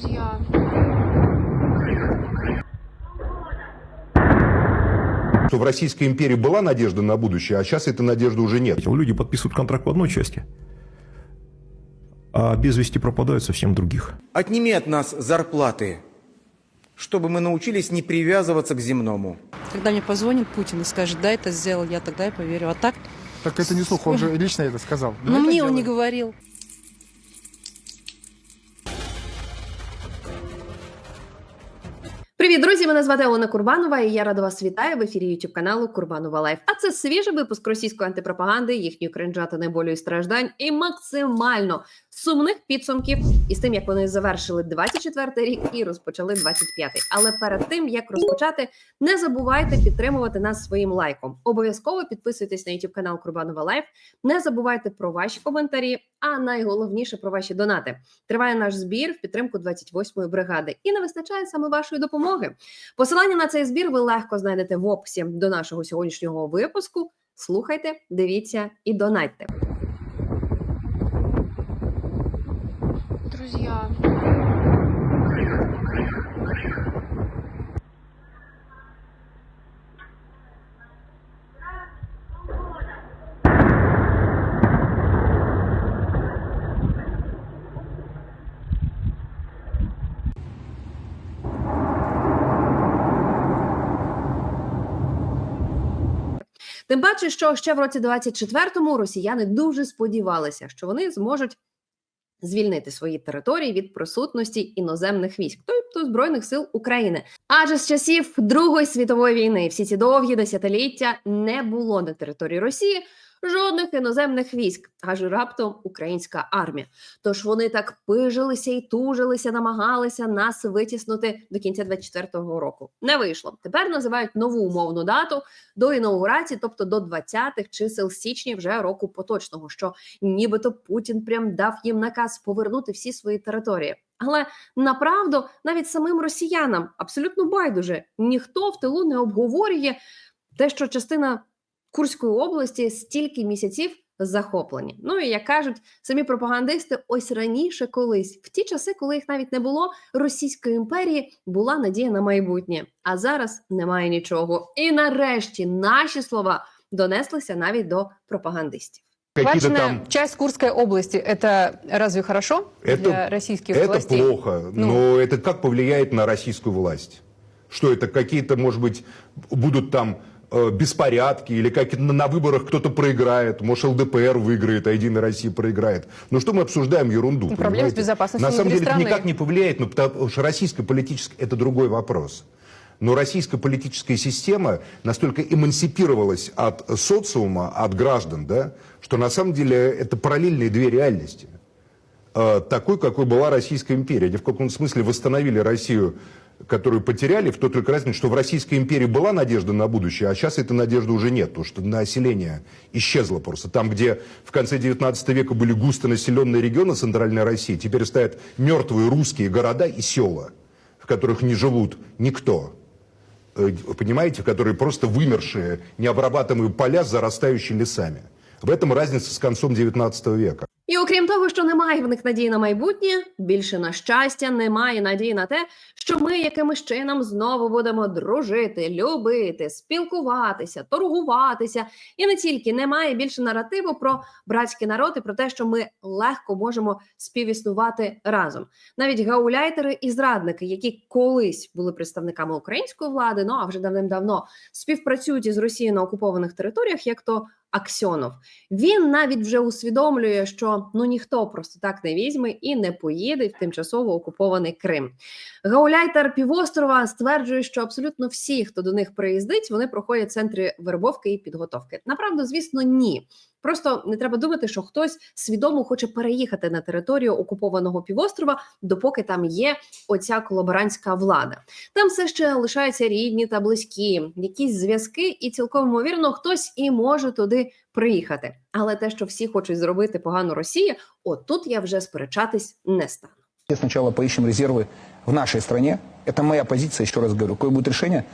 Друзья. Что в Российской империи была надежда на будущее, а сейчас этой надежды уже нет. Люди подписывают контракт в одной части, а без вести пропадают совсем других. Отними от нас зарплаты, чтобы мы научились не привязываться к земному. Когда мне позвонит Путин и скажет, да, это сделал я, тогда я поверю. А так, Так это не слух, он же лично это сказал. Это мне он не говорил. Привіт, друзі! Мене звати Олена Курбанова, і я рада вас вітаю в ефірі youtube каналу Курбанова Лайф. А це свіжий випуск російської антипропаганди, їхньої кринжатини болю і страждань, і максимально сумних підсумків із тим, як вони завершили 24-й рік і розпочали 25-й. Але перед тим як розпочати, не забувайте підтримувати нас своїм лайком. Обов'язково підписуйтесь на youtube канал Курбанова Лайф. Не забувайте про ваші коментарі, а найголовніше про ваші донати. Триває наш збір в підтримку 28-ї бригади і не вистачає саме вашої допомоги. Посилання на цей збір ви легко знайдете в описі до нашого сьогоднішнього випуску. Слухайте, дивіться і донатьте. Друзья. Тим паче, що ще в році 24-му росіяни дуже сподівалися, що вони зможуть звільнити свої території від присутності іноземних військ, тобто збройних сил України. Адже з часів Другої світової війни всі ці довгі десятиліття не було на території Росії жодних іноземних військ, аж раптом українська армія. Тож вони так пижилися і тужилися, намагалися нас витіснути до кінця 24-го року. Не вийшло. Тепер називають нову умовну дату до інаугурації, тобто до 20-х чисел січня вже року поточного, що нібито Путін прям дав їм наказ повернути всі свої території. Але направду навіть самим росіянам абсолютно байдуже ніхто в тилу не обговорює те, що частина Курської області стільки місяців захоплені. Ну і як кажуть самі пропагандисти, ось раніше колись, в ті часи, коли їх навіть не було, Російської імперії була надія на майбутнє. А зараз немає нічого. І нарешті наші слова донеслися навіть до пропагандистів. Какие-то Захваченная там... часть Курской области, это разве хорошо Это- для российских Это властей? плохо, Ну. но это как повлияет на российскую власть? Что это какие-то, может быть, будут там э, беспорядки или как на выборах кто-то проиграет, может ЛДПР выиграет, а Единая Россия проиграет. Ну что мы обсуждаем ерунду? проблемы с понимаете? безопасностью На самом деле это страны. никак не повлияет, ну, потому что российская политическая это другой вопрос. Но российская политическая система настолько эмансипировалась от социума, от граждан, да, что на самом деле это параллельные две реальности э, такой, какой была Российская империя. Они в каком смысле восстановили Россию, которую потеряли, в той только разнице, что в Российской империи была надежда на будущее, а сейчас этой надежды уже нет, потому что население исчезло просто. Там, где в конце 19 века были густонаселенные регионы Центральной России, теперь стоят мертвые русские города и села, в которых не живут никто. Э, Понимаете, которые просто вымершие, необрабатываемые поля с зарастающими лесами. В этом разница с концом 19 века. І окрім того, що немає в них надії на майбутнє, більше на щастя, немає надії на те, що ми якимось чином знову будемо дружити, любити, спілкуватися, торгуватися. І не тільки немає більше наративу про братський народ і про те, що ми легко можемо співіснувати разом. Навіть гауляйтери і зрадники, які колись були представниками української влади, ну а вже давним-давно співпрацюють із Росією на окупованих територіях, як то Аксьонов. Він навіть вже усвідомлює, що ну ніхто просто так не візьме і не поїде в тимчасово окупований Крим. Гауляйтер півострова стверджує, що абсолютно всі, хто до них приїздить, вони проходять центри вербовки і підготовки. Направду, звісно, ні. Просто не треба думати, що хтось свідомо хоче переїхати на територію окупованого півострова, допоки там є оця колаборантська влада. Там все ще лишаються рідні та близькі, якісь зв'язки, і цілком ймовірно, хтось і може туди приїхати. Але те, що всі хочуть зробити погану Росії, отут я вже сперечатись не стану. Сначала поищем резервы в нашей стране. Это моя позиция, еще раз говорю. Какое будет решение,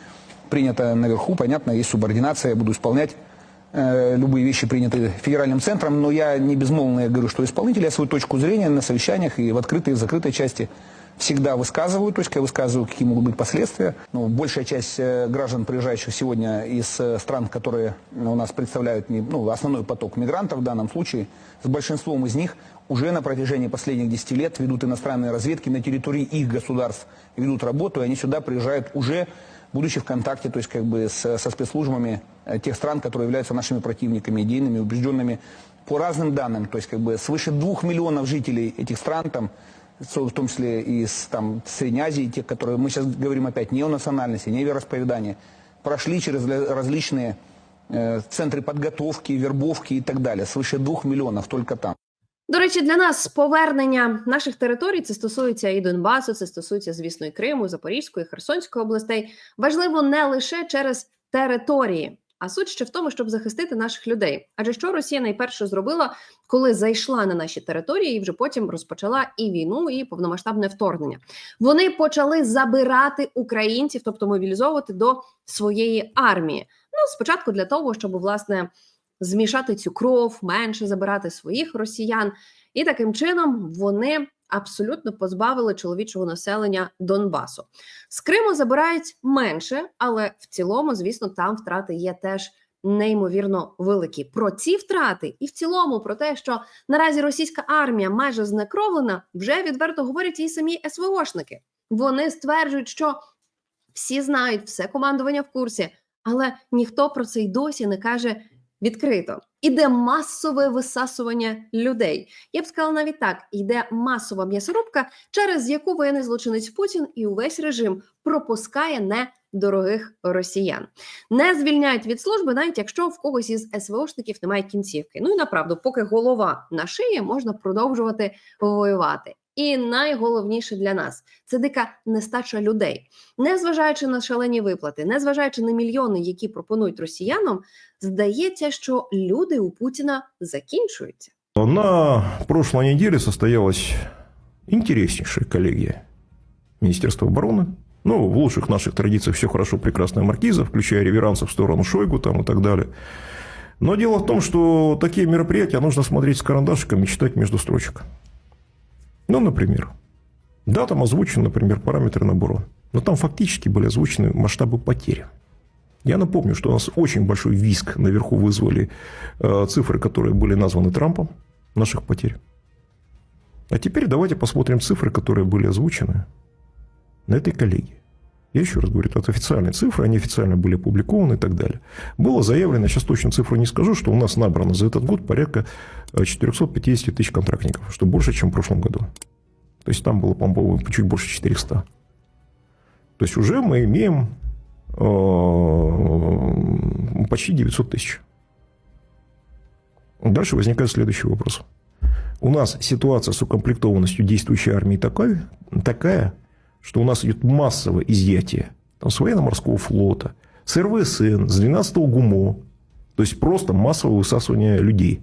принято наверху, понятно, есть субординация, я буду исполнять э, Любые вещи, принятые федеральным центром, но я не безмолвно я говорю, что исполнитель, я свою точку зрения на совещаниях и в открытой, и в закрытой части всегда высказываю, то есть я высказываю, какие могут быть последствия. Ну, большая часть э, граждан, приезжающих сегодня из э, стран, которые у нас представляют ну, основной поток мигрантов в данном случае, с большинством из них уже на протяжении последних 10 лет ведут иностранные разведки на территории их государств, ведут работу, и они сюда приезжают уже будучи в контакте, то есть как бы с- со спецслужбами э, тех стран, которые являются нашими противниками, идейными, убежденными по разным данным, то есть как бы свыше двух миллионов жителей этих стран, там, в том числе из там, Средней Азии, те, которые мы сейчас говорим опять не о национальности, не о вероисповедании, прошли через различные э, центры подготовки, вербовки и так далее. Свыше двух миллионов только там. До речі, для нас повернення наших територій це стосується і Донбасу, це стосується, звісно, і Криму, Запорізької, Херсонської областей. Важливо не лише через території, а суть ще в тому, щоб захистити наших людей. Адже що Росія найперше зробила, коли зайшла на наші території, і вже потім розпочала і війну, і повномасштабне вторгнення. Вони почали забирати українців, тобто мобілізовувати до своєї армії. Ну спочатку для того, щоб власне змішати цю кров, менше забирати своїх росіян, і таким чином вони абсолютно позбавили чоловічого населення Донбасу. З Криму забирають менше, але в цілому, звісно, там втрати є теж. Неймовірно великі про ці втрати, і в цілому про те, що наразі російська армія майже знекровлена, вже відверто говорять і самі СВОшники. Вони стверджують, що всі знають, все командування в курсі, але ніхто про це й досі не каже відкрито. Іде масове висасування людей. Я б сказала навіть так: йде масова м'ясорубка, через яку воєнний злочинець Путін і увесь режим пропускає недорогих росіян. Не звільняють від служби, навіть якщо в когось із СВОшників немає кінцівки. Ну і направду, поки голова на шиї, можна продовжувати воювати. І найголовніше для нас це дика нестача людей, незважаючи на шалені виплати, незважаючи на мільйони, які пропонують росіянам, здається, що люди у Путіна закінчуються. На прошлой неделе состоялась интереснейшая коллегия Министерства обороны. Ну, в лучших наших традициях все хорошо, прекрасная маркиза, включая реверансы в сторону Шойгу там и так далее. Но дело в том, что такие мероприятия нужно смотреть с карандашиком и читать между строчек. Ну, например, да, там озвучены, например, параметры набора, но там фактически были озвучены масштабы потерь. Я напомню, что у нас очень большой виск наверху вызвали э, цифры, которые были названы Трампом, наших потерь. А теперь давайте посмотрим цифры, которые были озвучены на этой коллегии. Я еще раз говорю, это официальные цифры, они официально были опубликованы и так далее. Было заявлено, сейчас точно цифру не скажу, что у нас набрано за этот год порядка э, 450 тысяч контрактников, что больше, чем в прошлом году. То есть там было, по-моему, чуть больше 400. То есть уже мы имеем э, почти 900 тысяч. Дальше возникает следующий вопрос. У нас ситуация с укомплектованностью действующей армии такая, такая что у нас идет массовое изъятие там, с военно-морского флота, с РВСН, с 12-го ГУМО. То есть просто массовое высасывание людей.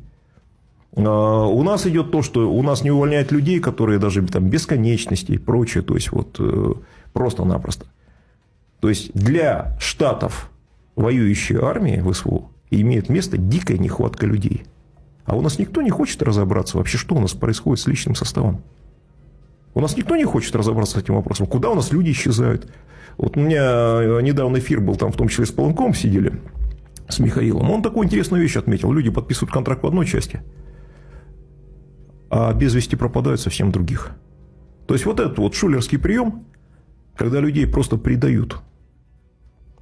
А, У нас идет то, что у нас не увольняют людей, которые даже там бесконечности и прочее, то есть вот э, просто-напросто. То есть для штатов воюющей армии в СВО имеет место дикая нехватка людей. А у нас никто не хочет разобраться вообще, что у нас происходит с личным составом. У нас никто не хочет разобраться с этим вопросом. Куда у нас люди исчезают? Вот у меня э, недавно эфир был, там в том числе с Полонком сидели, с Михаилом. Он такую интересную вещь отметил. Люди подписывают контракт в одной части, а без вести пропадают совсем других. То есть вот этот вот шулерский прием, когда людей просто предают,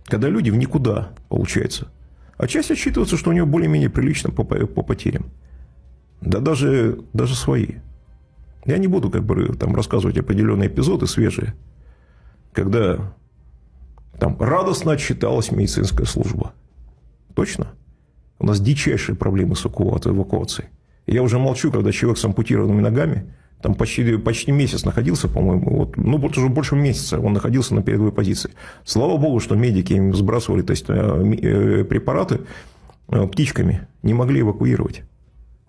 когда люди в никуда, получается. А часть отчитывается, что у него более-менее прилично по по потерям. Да даже, даже свои. Я не буду как бы там рассказывать определенные эпизоды свежие, когда там радостно отчиталась медицинская служба. Точно? У нас дичайшие проблемы с эвакуа- эвакуацией. Я уже молчу, когда человек с ампутированными ногами, там почти, почти месяц находился, по-моему, вот, ну, вот уже больше месяца он находился на передовой позиции. Слава богу, что медики им сбрасывали то есть, э, э, препараты э, птичками, не могли эвакуировать.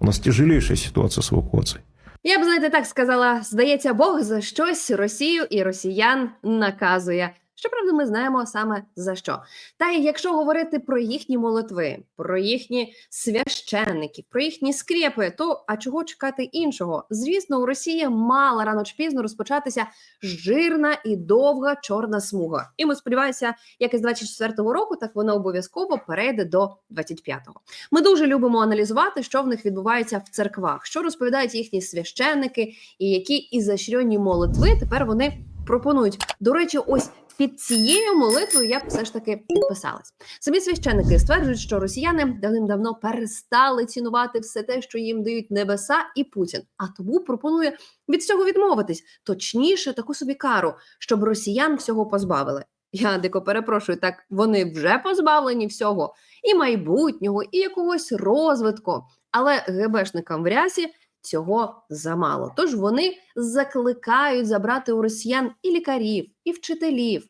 У нас тяжелейшая ситуация с эвакуацией. Я б знаєте так сказала: здається, Бог за щось Росію і росіян наказує. Щоправда, ми знаємо саме за що. Та й якщо говорити про їхні молитви, про їхні священників, про їхні скрепи, то а чого чекати іншого? Звісно, у Росії мала рано чи пізно розпочатися жирна і довга чорна смуга. І ми сподіваємося, як із 24-го року, так вона обов'язково перейде до 25-го. Ми дуже любимо аналізувати, що в них відбувається в церквах, що розповідають їхні священники, і які ізощренні молитви тепер вони пропонують. До речі, ось. Під цією молитвою я б все ж таки підписалась. Самі священники стверджують, що росіяни давним-давно перестали цінувати все те, що їм дають небеса і Путін. А тому пропонує від цього відмовитись, точніше, таку собі кару, щоб росіян всього позбавили. Я дико перепрошую, так вони вже позбавлені всього і майбутнього, і якогось розвитку. Але ГБшникам в рясі цього замало. Тож вони закликають забрати у росіян і лікарів, і вчителів,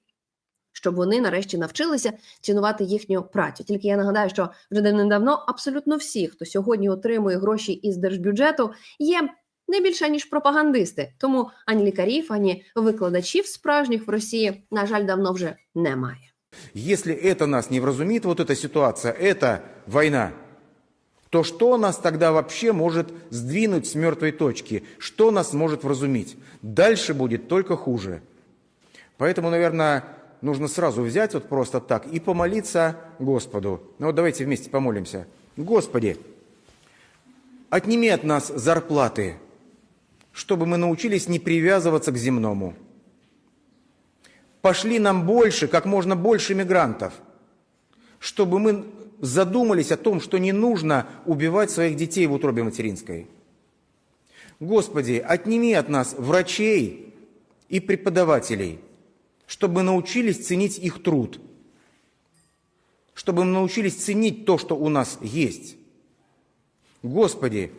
щоб вони нарешті навчилися цінувати їхню працю. Тільки я нагадаю, що вже давним-давно абсолютно всі, хто сьогодні отримує гроші із держбюджету, є не більше ніж пропагандисти. Тому ані лікарів, ані викладачів справжніх в Росії, на жаль, давно вже немає. Если это нас не вразумит, вот эта ситуация, это война, То что нас тогда вообще может сдвинуть с мертвой точки? Что нас может вразумить? Дальше будет только хуже. Поэтому, наверное, нужно сразу взять вот просто так и помолиться Господу. Ну вот давайте вместе помолимся. Господи, отними от нас зарплаты, чтобы мы научились не привязываться к земному. Пошли нам больше, как можно больше мигрантов, чтобы мы задумались о том, что не нужно убивать своих детей в утробе материнской. Господи, отними от нас врачей и преподавателей, чтобы научились ценить их труд, чтобы мы научились ценить то, что у нас есть. Господи,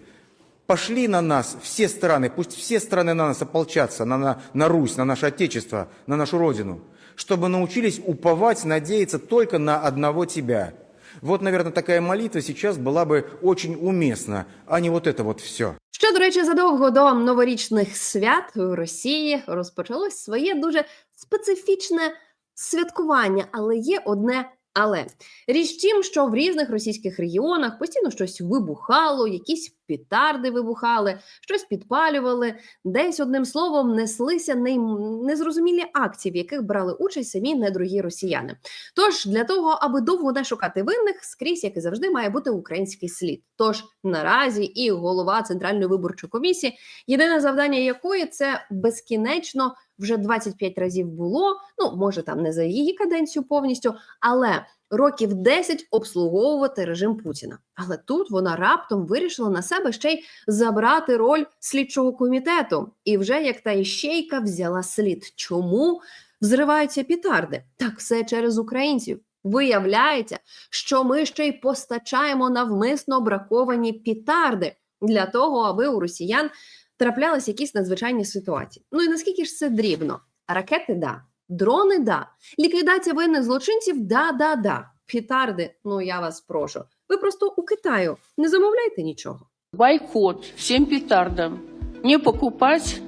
пошли на нас все страны, пусть все страны на нас ополчатся, на, на, на Русь, на наше Отечество, на нашу Родину, чтобы научились уповать, надеяться только на одного Тебя. Вот, наверное, такая молитва сейчас была бы очень уместна, а не вот это вот все. Що, до речі, задовго до новорічних свят у Росії розпочалось своє дуже специфічне святкування, але є одне. але річ тім, що в різних російських регіонах постійно щось вибухало, якісь петарди вибухали, щось підпалювали, десь одним словом неслися незрозумілі акції, в яких брали участь самі недорогі росіяни. Тож для того, аби довго не шукати винних, скрізь, як і завжди, має бути український слід. Тож наразі і голова центральної виборчої комісії, єдине завдання якої це безкінечно вже 25 разів було. Ну може там не за її каденцію повністю, але років 10 обслуговувати режим Путіна. Але тут вона раптом вирішила на себе ще й забрати роль слідчого комітету. І вже як та іщейка взяла слід. Чому взриваються пітарди? Так все через українців. Виявляється, що ми ще й постачаємо навмисно браковані пітарди для того, аби у росіян траплялись якісь надзвичайні ситуації. Ну і наскільки ж це дрібно? Ракети да, дрони да, ліквідація воєнних злочинців да, да, да. Пітарди, ну я вас прошу. Ви просто у Китаю не замовляйте нічого. Бойкот всім петардам. Не покупать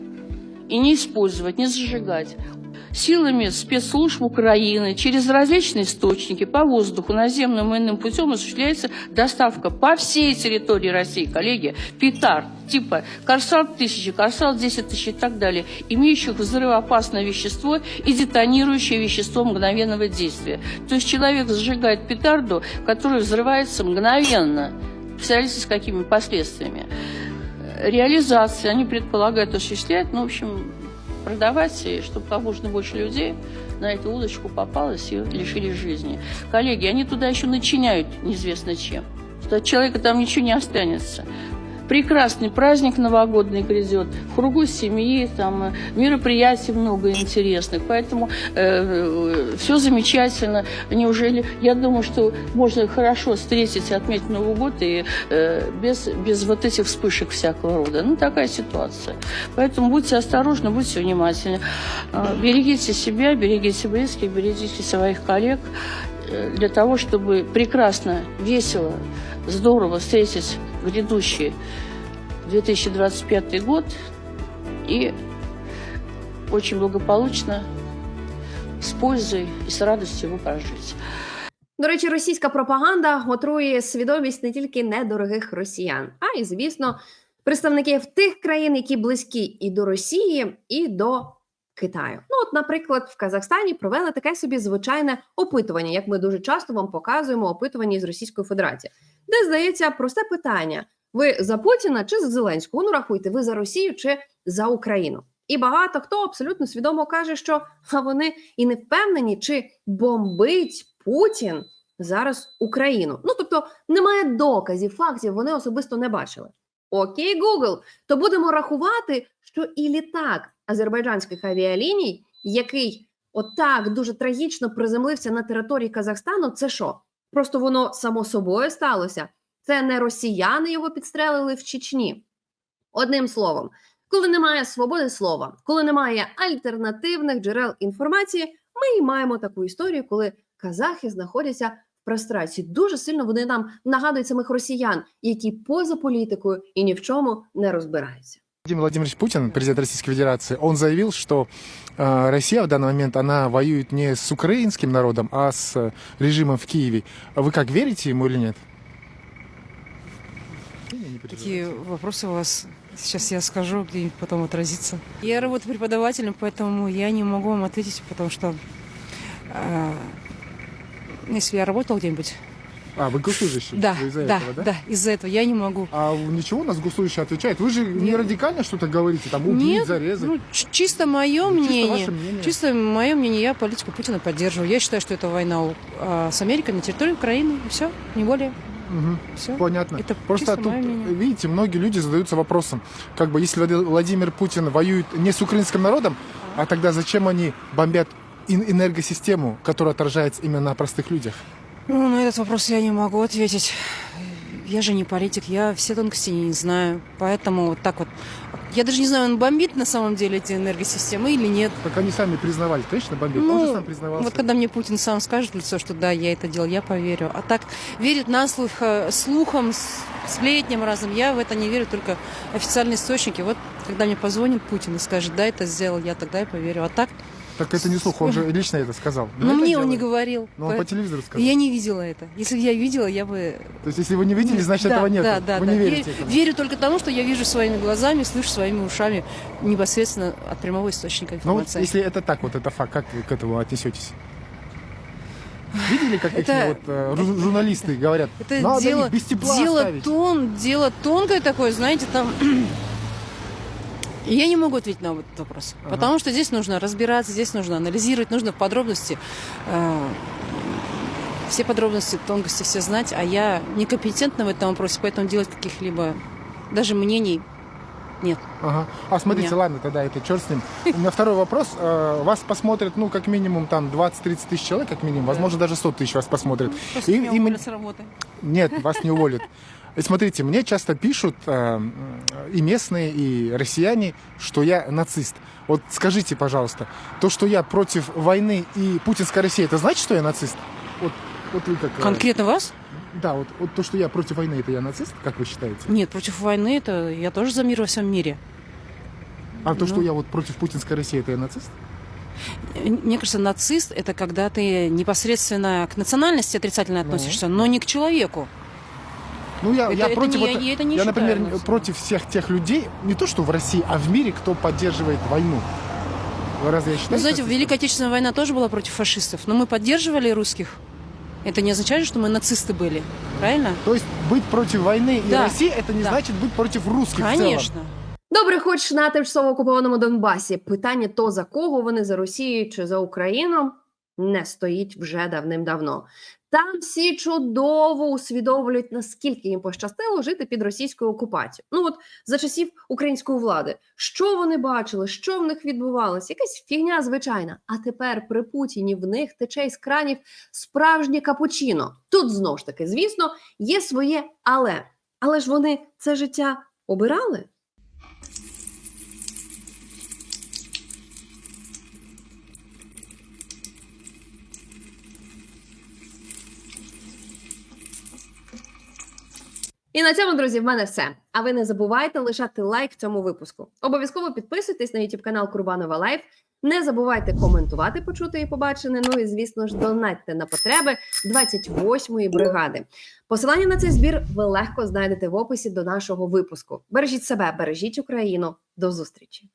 и не использовать, не зажигать. Силами спецслужб Украины через различные источники по воздуху, наземным и иным путем осуществляется доставка по всей территории России, коллеги, петард типа Корсал 1000, Корсал 10 тысяч и так далее, имеющих взрывоопасное вещество и детонирующее вещество мгновенного действия. То есть человек зажигает петарду, которая взрывается мгновенно. Представляете, с какими последствиями? Реализация, они предполагают осуществлять, ну, в общем, продавать, и чтобы как можно больше людей на эту удочку попалось и лишились жизни. Коллеги, они туда еще начиняют неизвестно чем. Что от человека там ничего не останется. Прекрасный праздник новогодний грядет, в кругу семьи, там э, мероприятий много интересных, поэтому все замечательно. Неужели, я думаю, что можно хорошо встретить и отметить Новый год и э, без, без вот этих вспышек всякого рода. Ну, такая ситуация. Поэтому будьте осторожны, будьте внимательны. Э, Берегите себя, берегите близких, берегите своих коллег э, для того, чтобы прекрасно, весело, здорово встретить грядущий 2025 год и очень благополучно с пользой и с радостью его прожить. До речі, російська пропаганда отруює свідомість не тільки недорогих росіян, а й, звісно, представників тих країн, які близькі і до Росії, і до Китаю. Ну, от, наприклад, в Казахстані провели таке собі звичайне опитування, як ми дуже часто вам показуємо опитування з Російської Федерації, де здається просте питання: ви за Путіна чи за Зеленського? Ну рахуйте, ви за Росію чи за Україну? І багато хто абсолютно свідомо каже, що вони і не впевнені, чи бомбить Путін зараз Україну. Ну тобто немає доказів, фактів, вони особисто не бачили. Окей, Google, то будемо рахувати, що і літак азербайджанських авіаліній, який отак дуже трагічно приземлився на території Казахстану, це що? Просто воно само собою сталося. Це не росіяни його підстрелили в Чечні. Одним словом, коли немає свободи слова, коли немає альтернативних джерел інформації, ми і маємо таку історію, коли казахи знаходяться прострації. Дуже сильно вони нам нагадують самих росіян, які поза політикою і ні в чому не розбираються. Владимир Владимирович Путин, президент Российской Федерации, он заявил, что э, Россия в данный момент, она воюет не с украинским народом, а с э, режимом в Киеве. А Вы как, верите ему или нет? Такие вопросы у вас сейчас я скажу, где-нибудь потом отразится. Я работаю преподавателем, поэтому я не могу вам ответить, потому что э, если я работала где-нибудь, А, вы госслужащий? да, Вы из-за да, этого, да? да, из-за этого я не могу. А ничего у нас госслужащий отвечает? Вы же не Нет. радикально что-то говорите, там убить, Нет, зарезать. ну, чисто мое Ну, чисто мнение. ваше мнение. Чисто мое мнение, я политику Путина поддерживаю. Я считаю, что это война а, с Америкой на территории Украины. И все, не более. Мгм. Все. Понятно. Это Просто чисто тут, видите, многие люди задаются вопросом, как бы если Влад- Владимир Путин воюет не с украинским народом, а тогда зачем они бомбят энергосистему, которая отражается именно на простых людях? Ну, на этот вопрос я не могу ответить. Я же не политик, я все тонкости не знаю. Поэтому вот так вот. Я даже не знаю, он бомбит на самом деле эти энергосистемы или нет. Как они сами признавали, конечно, бомбят. Он Ну, же сам признавался. Вот когда мне Путин сам скажет в лицо, что да, я это делал, я поверю. А так верит на слух, э, слухам, с- сплетням разным, я в это не верю, только официальные источники. Вот когда мне позвонит Путин и скажет, да, это сделал, я тогда и поверю. А так, Так это не слух, он же лично это сказал. ну, это мне он не говорил. Но он по телевизору сказал. Я не видела это. Если бы я видела, я бы То есть, если вы не видели, значит, этого нет. Да, да, вы не Ве- верите. Верю только тому, что я вижу своими глазами, слышу своими ушами непосредственно от прямого источника Ну, информации. если это так, вот это факт, как вы к этому отнесетесь? Видели, как Это- эти вот э, жу- журналисты говорят, Это дело, без тепла дело, тон, дело тонкое такое, знаете, там... И Я не могу ответить на этот вопрос, Ага. потому что здесь нужно разбираться, здесь нужно анализировать, нужно в подробности э, все подробности, тонкости все знать, а я некомпетентна в этом вопросе, поэтому делать каких-либо даже мнений нет. Ага. А смотрите, Нет. ладно, тогда это черт с ним. У меня второй вопрос. Э, Вас посмотрят, ну, как минимум, там, 20-30 тысяч человек, как минимум. Возможно, даже 100 тысяч вас посмотрят. И- и с работы. Нет, вас не уволят. И смотрите, мне часто пишут э, и местные, и россияне, что я нацист. Вот скажите, пожалуйста, то, что я против войны и путинской России, это значит, что я нацист? Вот, вот вы как... э, Конкретно вас? Да, вот, вот то, что я против войны, это я нацист, как вы считаете? Нет, против войны это я тоже за мир во всем мире. А то, что Ну. я вот против путинской России, это я нацист? Мне кажется, нацист это когда ты непосредственно к национальности отрицательно Ну. относишься, но не к человеку. Ну, я, Это- я это против... не- я- вот- я это не я, считаю например, нацизмом. против всех тех людей, не то что в России, а в мире, кто поддерживает войну. Вы разве я считаю? Вы знаете, нацистом? Великая Отечественная война тоже была против фашистов, но мы поддерживали русских. Это не означает, что мы нацисты были, правильно? То есть быть против войны и Да, России, это не да. значит быть против русских в целом. Конечно. Добре, хоч на тимчасово окупованому Донбасі питання то за кого вони за Росію чи за Україну не стоїть вже давним-давно. Там всі чудово усвідомлюють, наскільки їм пощастило жити під російською окупацією. Ну от за часів української влади, що вони бачили, що в них відбувалося? Якась фігня звичайна. А тепер при Путіні в них тече із кранів справжнє капучино. Тут знов ж таки, звісно, є своє але. Але ж вони це життя обирали. І на цьому, друзі, в мене все. А ви не забувайте лишати лайк цьому випуску. Обов'язково підписуйтесь на YouTube канал Курбанова Лайф. Не забувайте коментувати, почути і побачене. Ну і звісно ж, донатьте на потреби 28-ї бригади. Посилання на цей збір ви легко знайдете в описі до нашого випуску. Бережіть себе, бережіть Україну. До зустрічі.